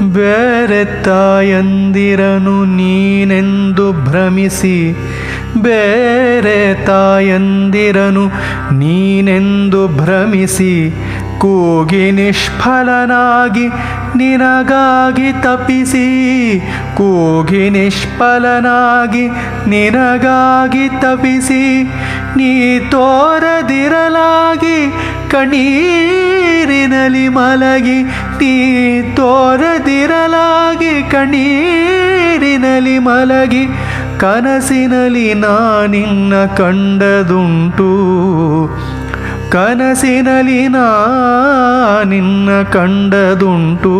ಬೇರೆ ತಾಯಂದಿರನು ನೀನೆಂದು ಭ್ರಮಿಸಿ, ಬೇರೆ ತಾಯಂದಿರನು ನೀನೆಂದು ಭ್ರಮಿಸಿ, ಕೂಗಿ ನಿಷ್ಫಲನಾಗಿ ನಿನಗಾಗಿ ತಪಿಸಿ ಕೂಗಿ ನಿಷ್ಫಲನಾಗಿ ನಿನಗಾಗಿ ತಪಿಸಿ ನೀ ತೋರದಿರಲಾಗಿ ಕಣ್ಣೀರಿನಲಿ ಮಲಗಿ, ನೀ ತೋರದಿರಲಾಗಿ ಕಣ್ಣೀರಿನಲಿ ಮಲಗಿ ಕನಸಿನಲಿ ನಾನಿನ್ನ ಕಂಡದುಂಟು. ಕನಸಿನಲಿ ನಿನ್ನ ಕಂಡದುಂಟು.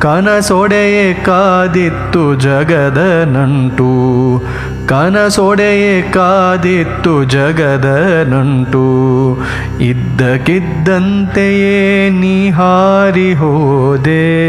ಕನಸೊಡೆಯೇ ಕಾದಿತ್ತು ಜಗದ ನಂಟು. ಕನಸೊಡೆಯೇ ಕಾದಿತ್ತು ಜಗದ ನಂಟು. ಇದ್ದಕ್ಕಿದ್ದಂತೆಯೇ ನೀ ಹಾರಿ ಹೋದೆ.